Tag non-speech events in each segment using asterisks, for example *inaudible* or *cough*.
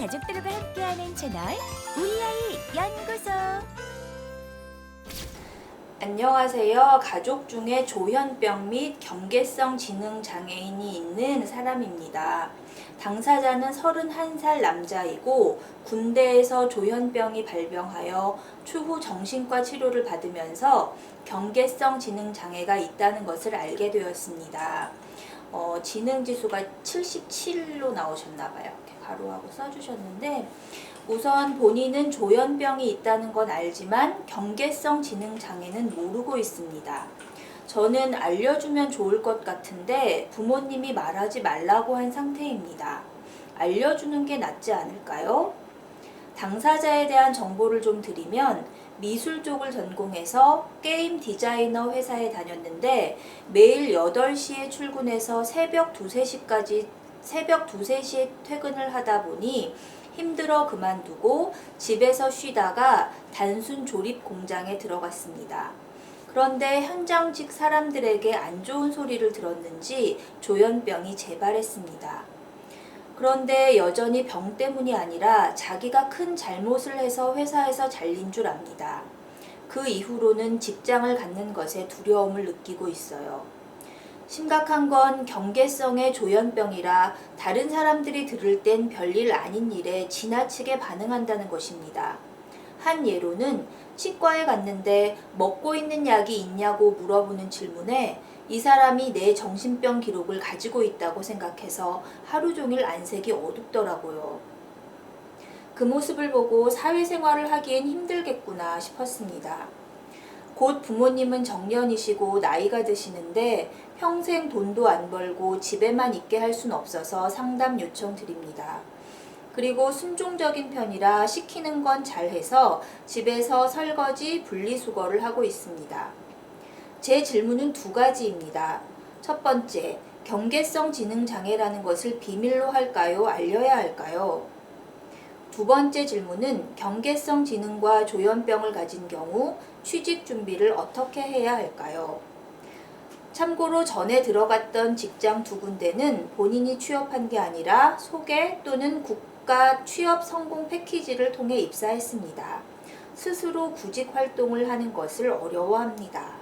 가족들과 함께하는 채널 우리 아이 연구소. 안녕하세요. 가족 중에 조현병 및 경계성 지능 장애인이 있는 사람입니다. 당사자는 31살 남자이고 군대에서 조현병이 발병하여 추후 정신과 치료를 받으면서 경계성 지능 장애가 있다는 것을 알게 되었습니다. 어, 지능 지수가 77로 나오셨나 봐요. 가로하고 써주셨는데 우선 본인은 조현병이 있다는 건 알지만 경계성 지능 장애는 모르고 있습니다. 저는 알려주면 좋을 것 같은데 부모님이 말하지 말라고 한 상태입니다. 알려주는 게 낫지 않을까요? 당사자에 대한 정보를 좀 드리면 미술 쪽을 전공해서 게임 디자이너 회사에 다녔는데 매일 8시에 출근해서 새벽 2, 3시까지 새벽 2, 3시에 퇴근을 하다 보니 힘들어 그만두고 집에서 쉬다가 단순 조립 공장에 들어갔습니다. 그런데 현장직 사람들에게 안 좋은 소리를 들었는지 조현병이 재발했습니다. 그런데 여전히 병 때문이 아니라 자기가 큰 잘못을 해서 회사에서 잘린 줄 압니다. 그 이후로는 직장을 갖는 것에 두려움을 느끼고 있어요. 심각한 건 경계성의 조현병이라 다른 사람들이 들을 땐 별일 아닌 일에 지나치게 반응한다는 것입니다. 한 예로는 치과에 갔는데 먹고 있는 약이 있냐고 물어보는 질문에 이 사람이 내 정신병 기록을 가지고 있다고 생각해서 하루 종일 안색이 어둡더라고요. 그 모습을 보고 사회생활을 하기엔 힘들겠구나 싶었습니다. 곧 부모님은 정년이시고 나이가 드시는데 평생 돈도 안 벌고 집에만 있게 할 순 없어서 상담 요청 드립니다. 그리고 순종적인 편이라 시키는 건 잘해서 집에서 설거지, 분리수거를 하고 있습니다. 제 질문은 두 가지입니다. 첫 번째, 경계성 지능 장애라는 것을 비밀로 할까요? 알려야 할까요? 두 번째 질문은 경계성 지능과 조현병을 가진 경우 취직 준비를 어떻게 해야 할까요? 참고로 전에 들어갔던 직장 두 군데는 본인이 취업한 게 아니라 소개 또는 국가 취업 성공 패키지를 통해 입사했습니다. 스스로 구직 활동을 하는 것을 어려워합니다.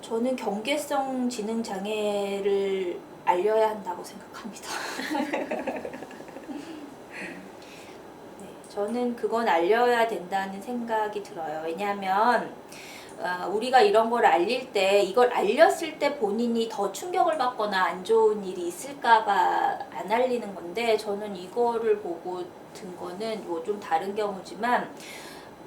저는 경계성 지능 장애를 알려야 한다고 생각합니다. *laughs* 네, 저는 그건 알려야 된다는 생각이 들어요. 왜냐하면 어, 우리가 이런 걸 알릴 때 이걸 알렸을 때 본인이 더 충격을 받거나 안 좋은 일이 있을까봐 안 알리는 건데 저는 이거를 보고 든 거는 뭐 좀 다른 경우지만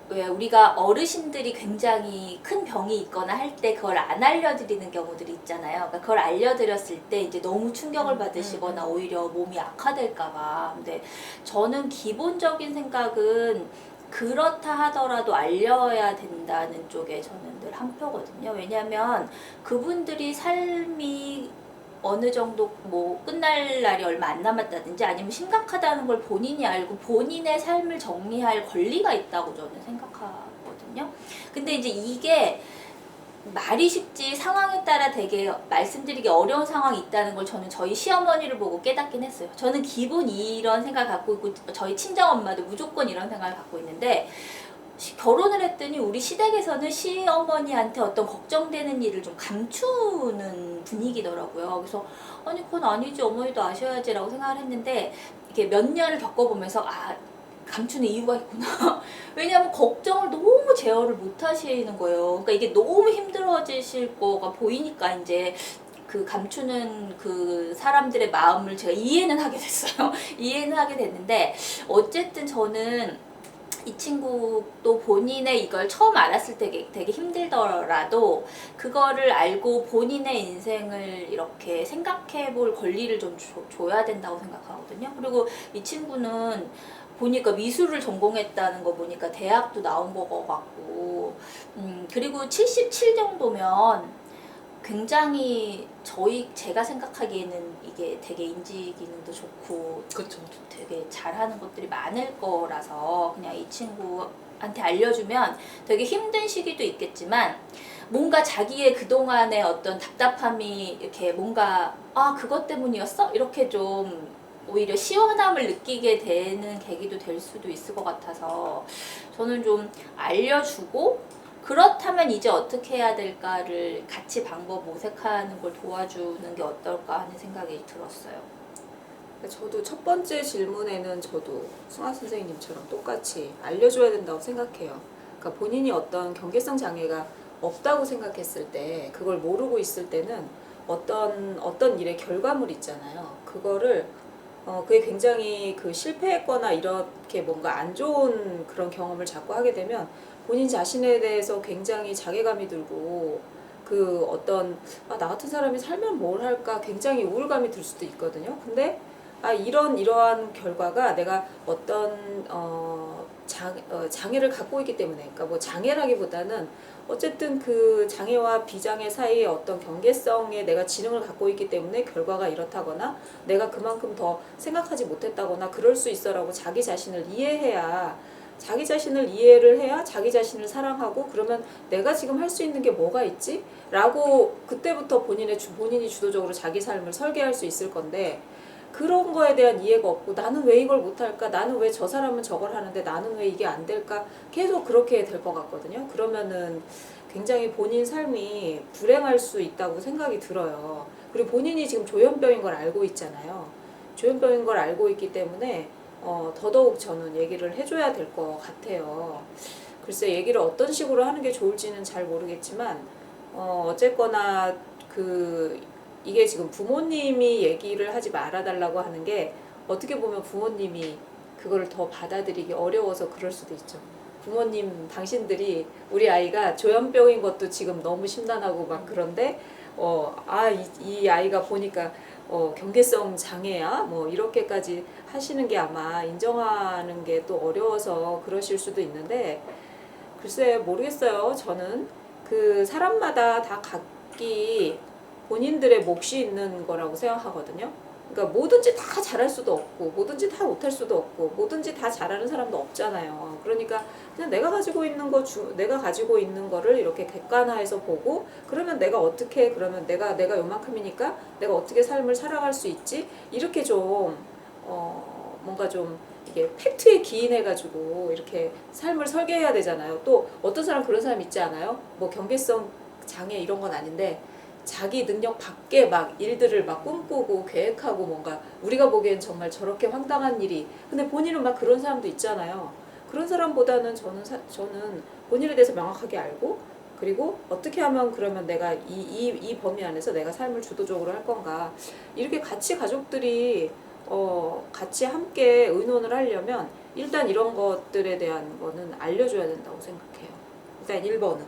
왜 우리가 어르신들이 굉장히 큰 병이 있거나 할 때 그걸 안 알려드리는 경우들이 있잖아요. 그러니까 그걸 알려드렸을 때 이제 너무 충격을 받으시거나 오히려 몸이 악화될까봐. 근데 저는 기본적인 생각은 그렇다 하더라도 알려야 된다는 쪽에 저는 늘 한 표거든요. 왜냐하면 그분들이 삶이 어느 정도 뭐 끝날 날이 얼마 안 남았다든지 아니면 심각하다는 걸 본인이 알고 본인의 삶을 정리할 권리가 있다고 저는 생각하거든요. 근데 이제 이게 말이 쉽지 상황에 따라 되게 말씀드리기 어려운 상황이 있다는 걸 저는 저희 시어머니를 보고 깨닫긴 했어요. 저는 기본 이런 생각 갖고 있고 저희 친정 엄마도 무조건 이런 생각을 갖고 있는데 시- 결혼을 했더니 우리 시댁에서는 시어머니한테 어떤 걱정되는 일을 좀 감추는 분위기더라고요. 그래서 아니 그건 아니지 어머니도 아셔야지라고 생각을 했는데 이렇게 몇 년을 겪어보면서 아 감추는 이유가 있구나. *laughs* 왜냐하면 걱정을 너무 제어를 못 하시는 거예요. 그러니까 이게 너무 힘들어지실 거가 보이니까 이제 그 감추는 그 사람들의 마음을 제가 이해는 하게 됐어요. *laughs* 이해는 하게 됐는데 어쨌든 저는 이 친구도 본인의 이걸 처음 알았을 때 되게, 되게 힘들더라도 그거를 알고 본인의 인생을 이렇게 생각해 볼 권리를 좀 줘, 줘야 된다고 생각하거든요. 그리고 이 친구는 보니까 미술을 전공했다는 거 보니까 대학도 나온 거 같고, 음, 그리고 77 정도면 굉장히 저희, 제가 생각하기에는 이게 되게 인지 기능도 좋고 그렇죠. 되게 잘하는 것들이 많을 거라서 그냥 이 친구한테 알려주면 되게 힘든 시기도 있겠지만 뭔가 자기의 그동안의 어떤 답답함이 이렇게 뭔가 아 그것 때문이었어? 이렇게 좀 오히려 시원함을 느끼게 되는 계기도 될 수도 있을 것 같아서 저는 좀 알려주고 그렇다면 이제 어떻게 해야 될까를 같이 방법 모색하는 걸 도와주는 게 어떨까 하는 생각이 들었어요. 저도 첫 번째 질문에는 저도 승아 선생님처럼 똑같이 알려줘야 된다고 생각해요. 그러니까 본인이 어떤 경계성 장애가 없다고 생각했을 때 그걸 모르고 있을 때는 어떤 어떤 일의 결과물 있잖아요. 그거를 어 그게 굉장히 그 실패했거나 이렇게 뭔가 안 좋은 그런 경험을 자꾸 하게 되면 본인 자신에 대해서 굉장히 자괴감이 들고 그 어떤 아, 나 같은 사람이 살면 뭘 할까 굉장히 우울감이 들 수도 있거든요. 근데 아 이런 이러한 결과가 내가 어떤 어, 장, 어, 장애를 갖고 있기 때문에 그러니까 뭐 장애라기보다는 어쨌든 그 장애와 비장애 사이에 어떤 경계성에 내가 지능을 갖고 있기 때문에 결과가 이렇다거나 내가 그만큼 더 생각하지 못했다거나 그럴 수 있어라고 자기 자신을 이해해야 자기 자신을 이해를 해야 자기 자신을 사랑하고 그러면 내가 지금 할 수 있는 게 뭐가 있지? 라고 그때부터 본인의 주, 본인이 주도적으로 자기 삶을 설계할 수 있을 건데 그런 거에 대한 이해가 없고 나는 왜 이걸 못할까? 나는 왜 저 사람은 저걸 하는데 나는 왜 이게 안 될까? 계속 그렇게 될 것 같거든요. 그러면은 굉장히 본인 삶이 불행할 수 있다고 생각이 들어요. 그리고 본인이 지금 조현병인 걸 알고 있잖아요. 조현병인 걸 알고 있기 때문에 어, 더더욱 저는 얘기를 해줘야 될 것 같아요. 글쎄 얘기를 어떤 식으로 하는 게 좋을지는 잘 모르겠지만 어, 어쨌거나 그 이게 지금 부모님이 얘기를 하지 말아달라고 하는 게 어떻게 보면 부모님이 그거를 더 받아들이기 어려워서 그럴 수도 있죠. 부모님 당신들이 우리 아이가 조현병인 것도 지금 너무 심란하고 막 그런데 어아이 이 아이가 보니까 어 경계성 장애야 뭐 이렇게까지 하시는 게 아마 인정하는 게 또 어려워서 그러실 수도 있는데 글쎄 모르겠어요. 저는 그 사람마다 다 각기 본인들의 몫이 있는 거라고 생각하거든요. 그러니까 뭐든지 다 잘할 수도 없고 뭐든지 다 못할 수도 없고 뭐든지 다 잘하는 사람도 없잖아요. 그러니까 그냥 내가 가지고 있는 거 주, 내가 가지고 있는 거를 이렇게 객관화해서 보고 그러면 내가 어떻게 그러면 내가 내가 요만큼이니까 내가 어떻게 삶을 살아갈 수 있지 이렇게 좀 어, 뭔가 좀 이게 팩트에 기인해 가지고 이렇게 삶을 설계해야 되잖아요. 또 어떤 사람 그런 사람 있지 않아요? 뭐 경계성 장애 이런 건 아닌데 자기 능력 밖에 막 일들을 막 꿈꾸고 계획하고 뭔가 우리가 보기엔 정말 저렇게 황당한 일이 근데 본인은 막 그런 사람도 있잖아요. 그런 사람보다는 저는 사, 저는 본인에 대해서 명확하게 알고 그리고 어떻게 하면 그러면 내가 이, 이, 이 범위 안에서 내가 삶을 주도적으로 할 건가 이렇게 같이 가족들이 어, 같이 함께 의논을 하려면 일단 이런 것들에 대한 거는 알려줘야 된다고 생각해요. 일단 1번은.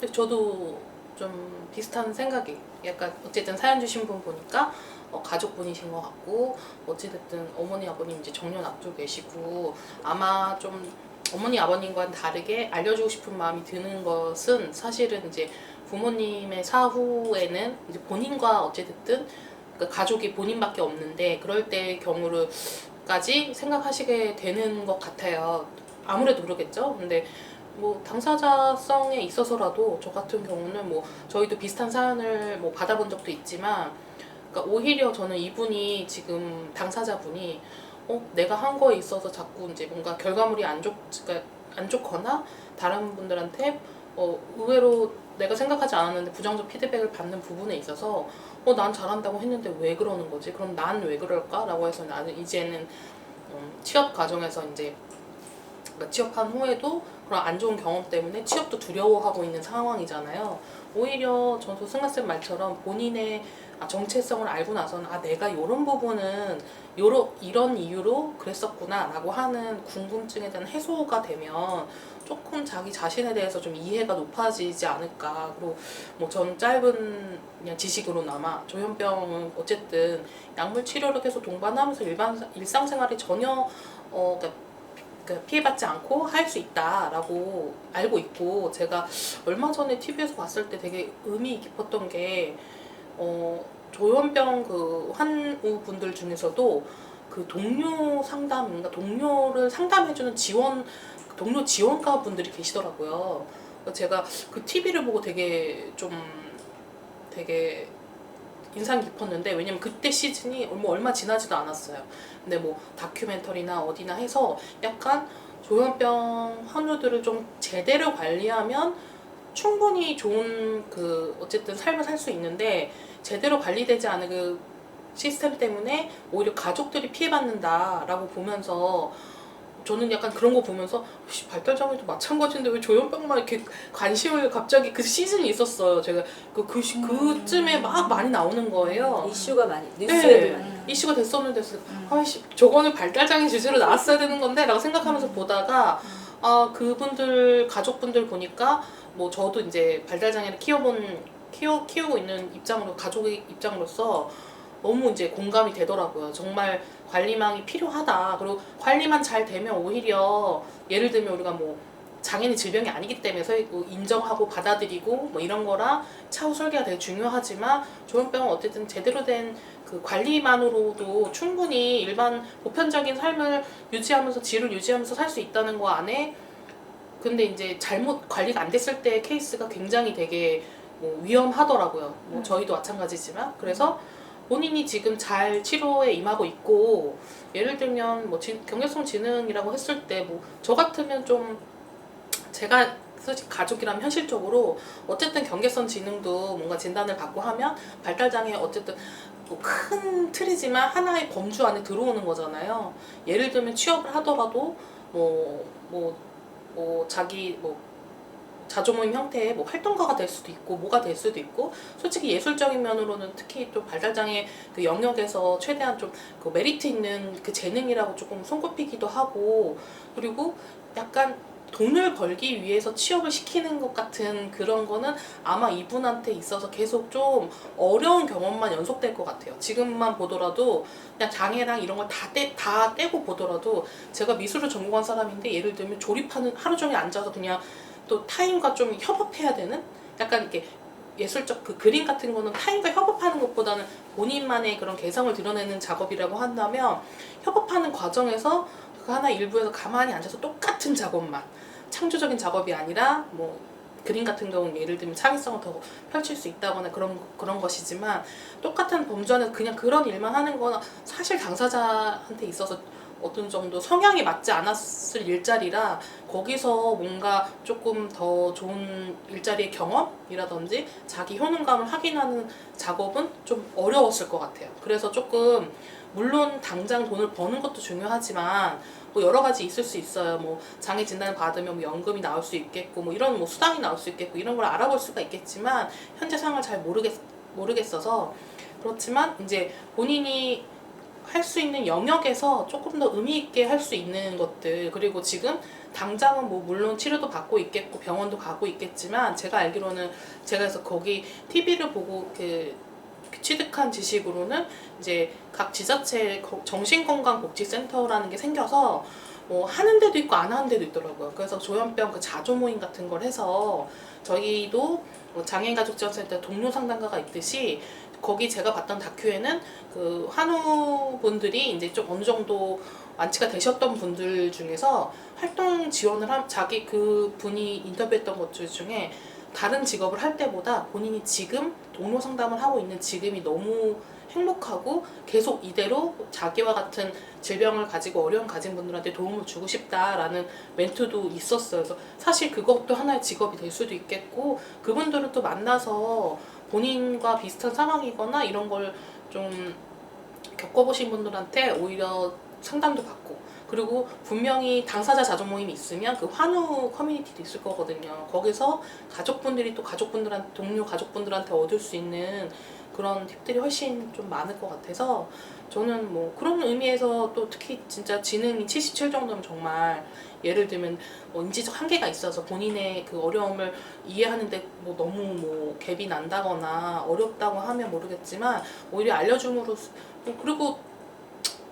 근데 저도 좀 비슷한 생각이 약간 어쨌든 사연 주신 분 보니까 어, 가족분이신 것 같고 어찌됐든 어머니 아버님 이제 정년 앞두고 계시고 아마 좀 어머니 아버님과는 다르게 알려주고 싶은 마음이 드는 것은 사실은 이제 부모님의 사후에는 이제 본인과 어찌됐든 그 가족이 본인밖에 없는데 그럴 때의 경우를까지 생각하시게 되는 것 같아요. 아무래도 그러겠죠. 근데 뭐 당사자성에 있어서라도 저 같은 경우는 뭐 저희도 비슷한 사연을 뭐 받아본 적도 있지만 그러니까 오히려 저는 이분이 지금 당사자분이 어 내가 한 거에 있어서 자꾸 이제 뭔가 결과물이 안 좋, 그러니까 안 좋거나 다른 분들한테 어 의외로 내가 생각하지 않았는데 부정적 피드백을 받는 부분에 있어서 어 난 잘한다고 했는데 왜 그러는 거지? 그럼 난 왜 그럴까?라고 해서 나는 이제는 음, 취업 과정에서 이제 그러니까 취업한 후에도 그런 안 좋은 경험 때문에 취업도 두려워하고 있는 상황이잖아요. 오히려 저도 승아쌤 말처럼 본인의 아, 정체성을 알고 나서는 아 내가 이런 부분은 요러, 이런 이유로 그랬었구나 라고 하는 궁금증에 대한 해소가 되면 조금 자기 자신에 대해서 좀 이해가 높아지지 않을까. 그리고 뭐 전 짧은 그냥 지식으로나마 조현병은 어쨌든 약물 치료를 계속 동반하면서 일반 일상생활이 전혀 어 그러니까 그 피해받지 않고 할 수 있다라고 알고 있고 제가 얼마 전에 TV에서 봤을 때 되게 의미 깊었던 게 어, 조현병 그 환우 분들 중에서도 그 동료 상담, 그러니까 동료를 상담해주는 지원 동료 지원가 분들이 계시더라고요. 제가 그 TV를 보고 되게 좀 되게 인상 깊었는데 왜냐면 그때 시즌이 뭐 얼마 지나지도 않았어요. 근데 뭐 다큐멘터리나 어디나 해서 약간 조현병 환우들을 좀 제대로 관리하면 충분히 좋은 그 어쨌든 삶을 살 수 있는데 제대로 관리되지 않은 그 시스템 때문에 오히려 가족들이 피해받는다라고 보면서 저는 약간 그런 거 보면서 씨, 발달장애도 마찬가지인데 왜 조현병만 이렇게 관심을 갑자기 그 시즌이 있었어요. 제가 그, 그 시- 그쯤에 막 많이 나오는 거예요. 이슈가 많이 뉴스에도 많이. 음. 이슈가 됐었는데 음. 아이씨 저거는 발달장애 주제로 나왔어야 되는 건데 라고 생각하면서 보다가 아 그분들 가족분들 보니까 뭐 저도 이제 발달장애를 키워본 키워 키우고 있는 입장으로 가족의 입장으로서 너무 이제 공감이 되더라고요. 정말 관리망이 필요하다. 그리고 관리만 잘 되면 오히려 예를 들면 우리가 뭐 장애는 질병이 아니기 때문에 서- 뭐 인정하고 받아들이고 뭐 이런 거랑 차후 설계가 되게 중요하지만 조현병은 어쨌든 제대로 된 그 관리만으로도 충분히 일반 보편적인 삶을 유지하면서 질을 유지하면서 살 수 있다는 거 안에 근데 이제 잘못 관리가 안 됐을 때 케이스가 굉장히 되게 뭐 위험하더라고요. 뭐 음. 저희도 마찬가지지만 그래서 본인이 지금 잘 치료에 임하고 있고 예를 들면 뭐 지- 경계성 지능이라고 했을 때 뭐 저 같으면 좀 제가 솔직히 가족이라면 현실적으로 어쨌든 경계성 지능도 뭔가 진단을 받고 하면 발달 장애 어쨌든 뭐 큰 틀이지만 하나의 범주 안에 들어오는 거잖아요. 예를 들면 취업을 하더라도 뭐뭐뭐 자기 뭐 자조모임 형태의 뭐 활동가가 될 수도 있고 뭐가 될 수도 있고 솔직히 예술적인 면으로는 특히 또 발달장애 그 영역에서 최대한 좀 그 메리트 있는 그 재능이라고 조금 손꼽히기도 하고 그리고 약간 돈을 벌기 위해서 취업을 시키는 것 같은 그런 거는 아마 이분한테 있어서 계속 좀 어려운 경험만 연속될 것 같아요. 지금만 보더라도 그냥 장애랑 이런 걸다 떼, 다 떼고 보더라도 제가 미술을 전공한 사람인데 예를 들면 조립하는 하루 종일 앉아서 그냥 또 타인과 좀 협업해야 되는? 약간 이렇게 예술적 그 그림 같은 거는 타인과 협업하는 것보다는 본인만의 그런 개성을 드러내는 작업이라고 한다면 협업하는 과정에서 그 하나 일부에서 가만히 앉아서 똑같은 작업만 창조적인 작업이 아니라 뭐 그림 같은 경우는 예를 들면 창의성을 더 펼칠 수 있다거나 그런 그런 것이지만 똑같은 범주 안에서 그냥 그런 일만 하는 거는 사실 당사자한테 있어서 어떤 정도 성향이 맞지 않았을 일자리라 거기서 뭔가 조금 더 좋은 일자리의 경험이라든지 자기 효능감을 확인하는 작업은 좀 어려웠을 것 같아요. 그래서 조금 물론 당장 돈을 버는 것도 중요하지만 뭐 여러 가지 있을 수 있어요. 뭐 장애 진단을 받으면 뭐 연금이 나올 수 있겠고 뭐 이런 뭐 수당이 나올 수 있겠고 이런 걸 알아볼 수가 있겠지만 현재 상황을 잘 모르겠 모르겠어서 그렇지만 이제 본인이 할 수 있는 영역에서 조금 더 의미 있게 할 수 있는 것들 그리고 지금 당장은 뭐 물론 치료도 받고 있겠고 병원도 가고 있겠지만 제가 알기로는 제가 그래서 거기 TV를 보고 그 취득한 지식으로는 이제 각 지자체 거- 정신건강복지센터라는 게 생겨서 뭐 하는 데도 있고 안 하는 데도 있더라고요. 그래서 조현병 그 자조 모임 같은 걸 해서 저희도 뭐 장애인 가족 지원센터 동료 상담가가 있듯이 거기 제가 봤던 다큐에는 그 한우 분들이 이제 좀 어느 정도 완치가 되셨던 분들 중에서 활동 지원을 한 자기 그 분이 인터뷰했던 것 중에 다른 직업을 할 때보다 본인이 지금 동료 상담을 하고 있는 지금이 너무 행복하고 계속 이대로 자기와 같은 질병을 가지고 어려움 가진 분들한테 도움을 주고 싶다라는 멘트도 있었어요. 그래서 사실 그것도 하나의 직업이 될 수도 있겠고 그분들을 또 만나서 본인과 비슷한 상황이거나 이런 걸 좀 겪어보신 분들한테 오히려 상담도 받고 그리고 분명히 당사자 자조 모임이 있으면 그 환우 커뮤니티도 있을 거거든요. 거기서 가족분들이 또 가족분들한테 동료 가족분들한테 얻을 수 있는 그런 팁들이 훨씬 좀 많을 것 같아서 저는 뭐 그런 의미에서 또 특히 진짜 지능이 77 정도면 정말 예를 들면 뭐 인지적 한계가 있어서 본인의 그 어려움을 이해하는데 뭐 너무 뭐 갭이 난다거나 어렵다고 하면 모르겠지만 오히려 알려줌으로써 뭐 그리고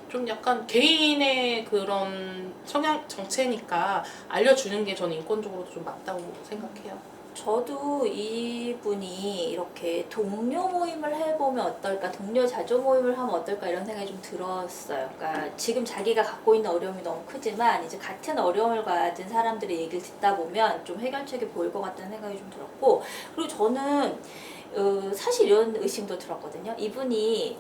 좀 약간 개인의 그런 성향 정체니까 알려주는 게 저는 인권적으로도 좀 맞다고 생각해요. 저도 이분이 이렇게 동료 모임을 해보면 어떨까, 동료 자조 모임을 하면 어떨까 이런 생각이 좀 들었어요. 그러니까 지금 자기가 갖고 있는 어려움이 너무 크지만 이제 같은 어려움을 가진 사람들의 얘기를 듣다 보면 좀 해결책이 보일 것 같다는 생각이 좀 들었고 그리고 저는 어, 사실 이런 의심도 들었거든요. 이분이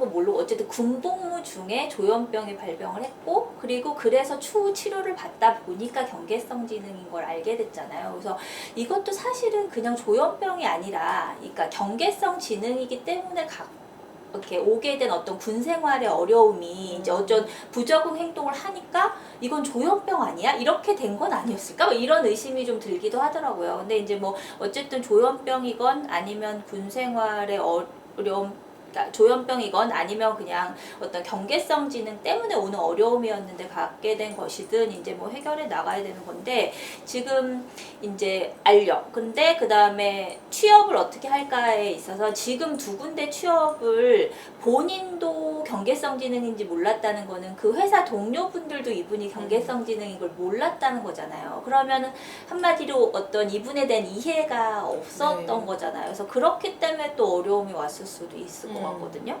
거 모르고 어쨌든 군복무 중에 조현병이 발병을 했고 그리고 그래서 추후 치료를 받다 보니까 경계성 지능인 걸 알게 됐잖아요. 그래서 이것도 사실은 그냥 조현병이 아니라 그러니까 경계성 지능이기 때문에 각 이렇게 오게 된 어떤 군 생활의 어려움이 이제 어쩐 부적응 행동을 하니까 이건 조현병 아니야? 이렇게 된 건 아니었을까? 뭐 이런 의심이 좀 들기도 하더라고요. 근데 이제 뭐 어쨌든 조현병이건 아니면 군 생활의 어려움 그러니까 조현병이건 아니면 그냥 어떤 경계성 지능 때문에 오는 어려움이었는데 갖게 된 것이든 이제 뭐 해결해 나가야 되는 건데 지금 이제 알려. 근데 그 다음에 취업을 어떻게 할까에 있어서 지금 두 군데 취업을 본인도 경계성 지능인지 몰랐다는 거는 그 회사 동료분들도 이분이 경계성 지능인 걸 몰랐다는 거잖아요. 그러면은 한마디로 어떤 이분에 대한 이해가 없었던 네. 거잖아요. 그래서 그렇기 때문에 또 어려움이 왔을 수도 있을 것 음. 같거든요.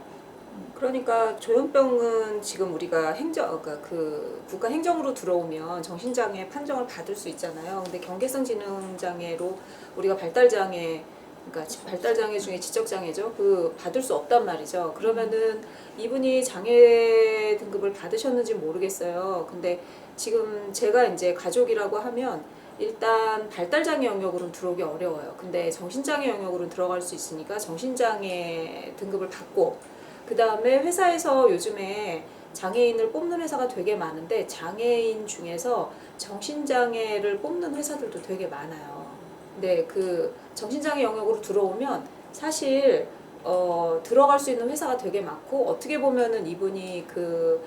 그러니까 조현병은 지금 우리가 행정 그러니까 그 국가 행정으로 들어오면 정신장애 판정을 받을 수 있잖아요. 근데 경계성 지능 장애로 우리가 발달 장애 그러니까 지- 발달 장애 중에 지적 장애죠. 그 받을 수 없단 말이죠. 그러면은 이분이 장애 등급을 받으셨는지 모르겠어요. 근데 지금 제가 이제 가족이라고 하면 일단 발달 장애 영역으로는 들어오기 어려워요. 근데 정신장애 영역으로는 들어갈 수 있으니까 정신장애 등급을 받고 그 다음에 회사에서 요즘에 장애인을 뽑는 회사가 되게 많은데 장애인 중에서 정신장애를 뽑는 회사들도 되게 많아요. 근데 그 정신장애 영역으로 들어오면 사실 어, 들어갈 수 있는 회사가 되게 많고 어떻게 보면은 이분이 그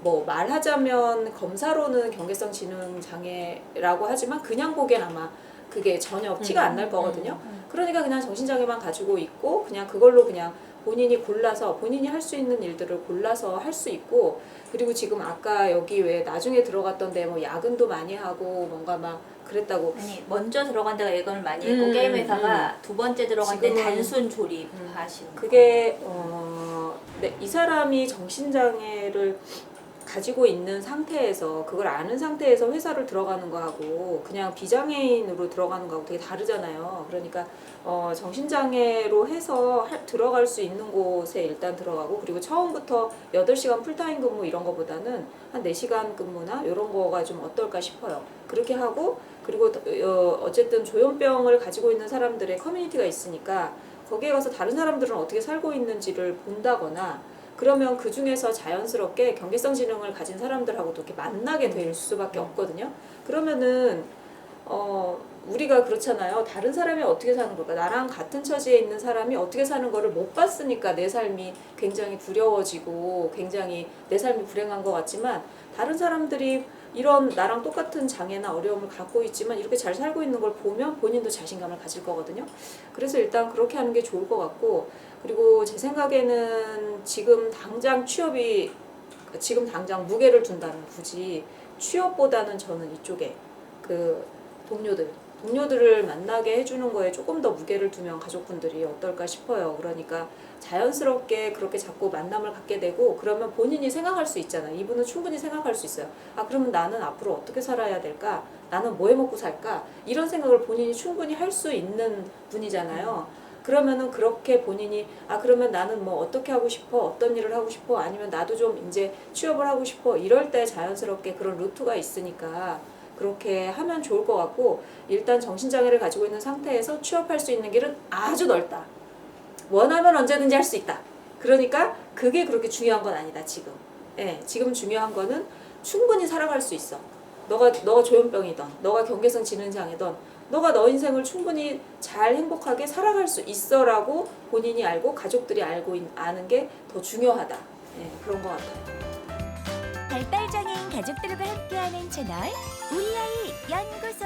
뭐 말하자면 검사로는 경계성 지능 장애라고 하지만 그냥 보기엔 아마 그게 전혀 티가 안 날 거거든요. 그러니까 그냥 정신장애만 가지고 있고 그냥 그걸로 그냥 본인이 골라서 본인이 할 수 있는 일들을 골라서 할 수 있고 그리고 지금 아까 여기 왜 나중에 들어갔던데 뭐 야근도 많이 하고 뭔가 막 그랬다고 아니 먼저 들어간 데가 예건을 많이 했고 음, 게임 회사가 두 번째 들어간 데 지금은- 단순 조립하시는 그게 어, 네, 이 사람이 정신장애를 가지고 있는 상태에서 그걸 아는 상태에서 회사를 들어가는 거하고 그냥 비장애인으로 들어가는 거하고 되게 다르잖아요. 그러니까 어, 정신장애로 해서 할- 들어갈 수 있는 곳에 일단 들어가고 그리고 처음부터 8시간 풀타임 근무 이런 거보다는 한 4시간 근무나 이런 거가 좀 어떨까 싶어요. 그렇게 하고 그리고 어, 어쨌든 조현병을 가지고 있는 사람들의 커뮤니티가 있으니까 거기에 가서 다른 사람들은 어떻게 살고 있는지를 본다거나 그러면 그 중에서 자연스럽게 경계성 지능을 가진 사람들하고도 이렇게 만나게 될 수밖에 없거든요. 그러면은 어 우리가 그렇잖아요. 다른 사람이 어떻게 사는 걸까? 나랑 같은 처지에 있는 사람이 어떻게 사는 거를 못 봤으니까 내 삶이 굉장히 두려워지고 굉장히 내 삶이 불행한 것 같지만 다른 사람들이 이런 나랑 똑같은 장애나 어려움을 갖고 있지만 이렇게 잘 살고 있는 걸 보면 본인도 자신감을 가질 거거든요. 그래서 일단 그렇게 하는 게 좋을 것 같고 그리고 제 생각에는 지금 당장 취업이 지금 당장 무게를 둔다면 굳이 취업보다는 저는 이쪽에 그 동료들 동료들을 만나게 해주는 거에 조금 더 무게를 두면 가족분들이 어떨까 싶어요. 그러니까 자연스럽게 그렇게 자꾸 만남을 갖게 되고 그러면 본인이 생각할 수 있잖아요. 이분은 충분히 생각할 수 있어요. 아 그러면 나는 앞으로 어떻게 살아야 될까? 나는 뭐 해 먹고 살까? 이런 생각을 본인이 충분히 할 수 있는 분이잖아요. 그러면은 그렇게 본인이 아 그러면 나는 뭐 어떻게 하고 싶어 어떤 일을 하고 싶어 아니면 나도 좀 이제 취업을 하고 싶어 이럴 때 자연스럽게 그런 루트가 있으니까 그렇게 하면 좋을 것 같고 일단 정신장애를 가지고 있는 상태에서 취업할 수 있는 길은 아주 넓다 원하면 언제든지 할 수 있다 그러니까 그게 그렇게 중요한 건 아니다 지금 예 지금 중요한 거는 충분히 살아갈 수 있어 너가 너가 조현병이던 너가 경계성 지능 장애던 너가 너 인생을 충분히 잘 행복하게 살아갈 수 있어라고 본인이 알고 가족들이 알고 있- 아는 게 더 중요하다. 예, 그런 것 같아요. 발달 장애인 가족들과 함께하는 채널 우리 아이 연구소